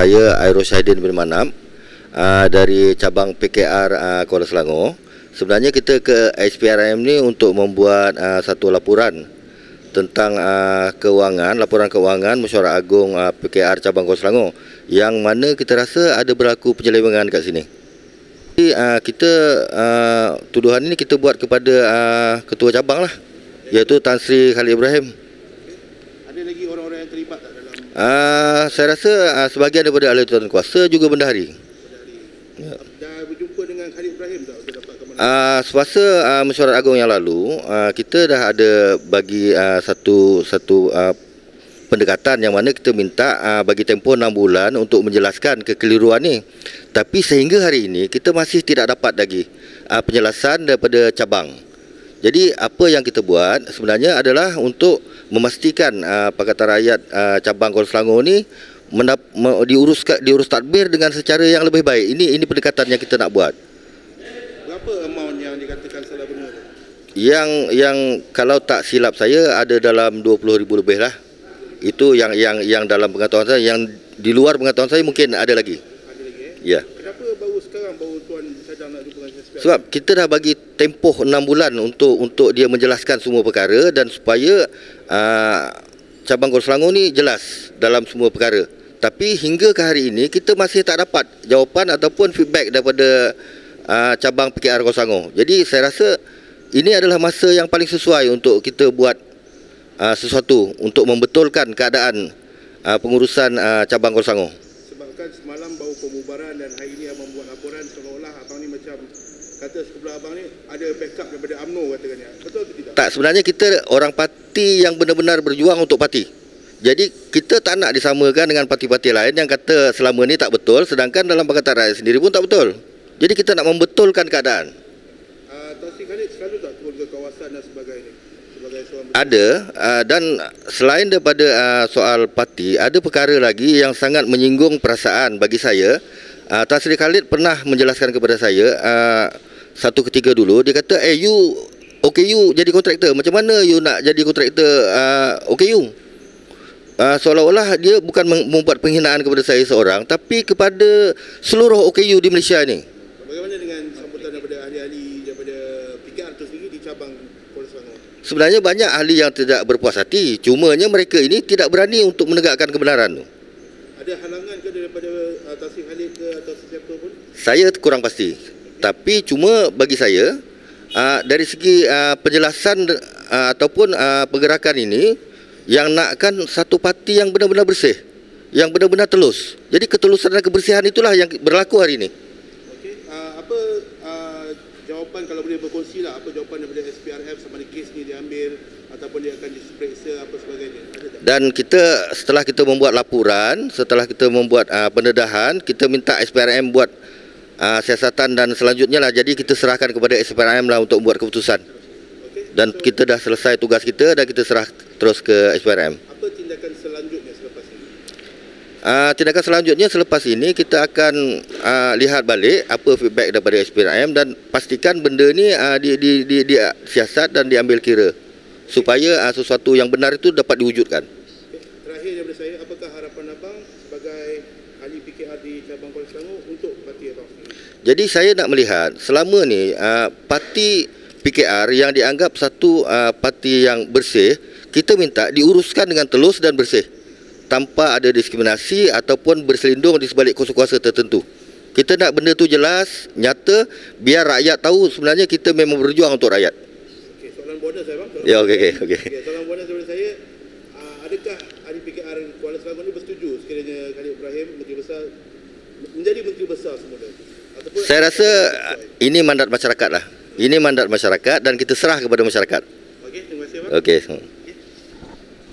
Saya Airo Syahidin bin Manam uh, dari cabang PKR uh, Kuala Selangor. Sebenarnya kita ke SPRM ni untuk membuat uh, satu laporan tentang uh, kewangan, laporan kewangan Mesyuarat Agung uh, PKR cabang Kuala Selangor yang mana kita rasa ada berlaku penyelewengan kat sini. Jadi, uh, kita uh, tuduhan ini kita buat kepada uh, ketua cabang lah iaitu Tan Sri Khalid Ibrahim. Ada lagi orang-orang yang terlibat tak dalam Uh, saya rasa uh, sebahagian daripada ahli tuan kuasa juga bendahari. Ya. Dah berjumpa dengan Khalid Ibrahim tak? Uh, semasa uh, mesyuarat agung yang lalu, uh, kita dah ada bagi uh, satu satu uh, pendekatan yang mana kita minta uh, bagi tempoh 6 bulan untuk menjelaskan kekeliruan ni. Tapi sehingga hari ini kita masih tidak dapat lagi uh, penjelasan daripada cabang. Jadi apa yang kita buat sebenarnya adalah untuk memastikan uh, Pakatan Rakyat uh, cabang Kuala Selangor ni mendap, me, diurus diurus tadbir dengan secara yang lebih baik. Ini ini pendekatan yang kita nak buat. Berapa amount yang dikatakan salah tu? Yang yang kalau tak silap saya ada dalam 20,000 lebih lah. Itu yang yang yang dalam pengetahuan saya yang di luar pengetahuan saya mungkin ada lagi. Ada lagi eh? Ya. Baru tuan nak jumpa dengan? Sebab kita dah bagi tempoh 6 bulan untuk untuk dia menjelaskan semua perkara dan supaya uh, cabang Kuala Selangor ni jelas dalam semua perkara. Tapi hingga ke hari ini kita masih tak dapat jawapan ataupun feedback daripada uh, cabang PKR Kuala Selangor. Jadi saya rasa ini adalah masa yang paling sesuai untuk kita buat uh, sesuatu untuk membetulkan keadaan uh, pengurusan uh, cabang Kuala Selangor. Pembubaran dan hari ini abang buat laporan seolah-olah abang ni macam kata sebelah abang ni ada backup daripada UMNO katakannya. Betul atau tidak? Tak sebenarnya kita orang parti yang benar-benar berjuang untuk parti. Jadi kita tak nak disamakan dengan parti-parti lain yang kata selama ni tak betul sedangkan dalam Pakatan Rakyat sendiri pun tak betul. Jadi kita nak membetulkan keadaan. Uh, Tuan Sri Khalid selalu tak turun ke kawasan dan sebagainya Ada uh, dan selain daripada uh, soal parti ada perkara lagi yang sangat menyinggung perasaan bagi saya. Uh, Tan Sri Khalid pernah menjelaskan kepada saya uh, satu ketika dulu dia kata eh you OKU jadi kontraktor macam mana you nak jadi kontraktor uh, OKU Uh, seolah-olah dia bukan mem- membuat penghinaan kepada saya seorang tapi kepada seluruh OKU di Malaysia ni. Bagaimana dengan sambutan daripada ahli-ahli daripada PKR itu sendiri di cabang Kuala Selangor? Sebenarnya banyak ahli yang tidak berpuas hati. Cumanya mereka ini tidak berani untuk menegakkan kebenaran tu. Ada halangan ke daripada uh, Tasik Khalid ke atau sesiapa pun? Saya kurang pasti. Tapi cuma bagi saya uh, dari segi uh, penjelasan uh, ataupun uh, pergerakan ini yang nakkan satu parti yang benar-benar bersih, yang benar-benar telus. Jadi ketulusan dan kebersihan itulah yang berlaku hari ini. Okey, uh, apa uh, jawapan kalau boleh berkongsi lah apa jawapan daripada SPRF sama ada kes ni diambil ataupun dia akan diperiksa apa sebagainya. Dan kita setelah kita membuat laporan, setelah kita membuat uh, pendedahan, kita minta SPRM buat uh, siasatan dan selanjutnya lah. Jadi kita serahkan kepada SPRM lah untuk buat keputusan. Dan kita dah selesai tugas kita dan kita serah terus ke SPRM. apa tindakan selanjutnya selepas ini? Uh, tindakan selanjutnya selepas ini kita akan uh, lihat balik apa feedback daripada SPRM dan pastikan benda ni uh, di, di, di, di siasat dan diambil kira supaya uh, sesuatu yang benar itu dapat diwujudkan. Terakhir daripada saya, apakah harapan abang sebagai ahli PKR di cabang Kuala Selangor untuk parti abang? Jadi saya nak melihat selama ni uh, parti PKR yang dianggap satu uh, parti yang bersih, kita minta diuruskan dengan telus dan bersih tanpa ada diskriminasi ataupun berselindung di sebalik kuasa-kuasa tertentu. Kita nak benda tu jelas, nyata, biar rakyat tahu sebenarnya kita memang berjuang untuk rakyat. Okey, soalan bonus saya bang. Ya, okey, okey, okey. Okey, soalan bonus daripada saya, uh, adakah ahli PKR Kuala Selangor ni bersetuju sekiranya Khalid Ibrahim Menteri Besar menjadi Menteri Besar semula? Ataupun Saya rasa ini mandat masyarakat lah. Ini mandat masyarakat dan kita serah kepada masyarakat. Okey, terima kasih bang. Okey.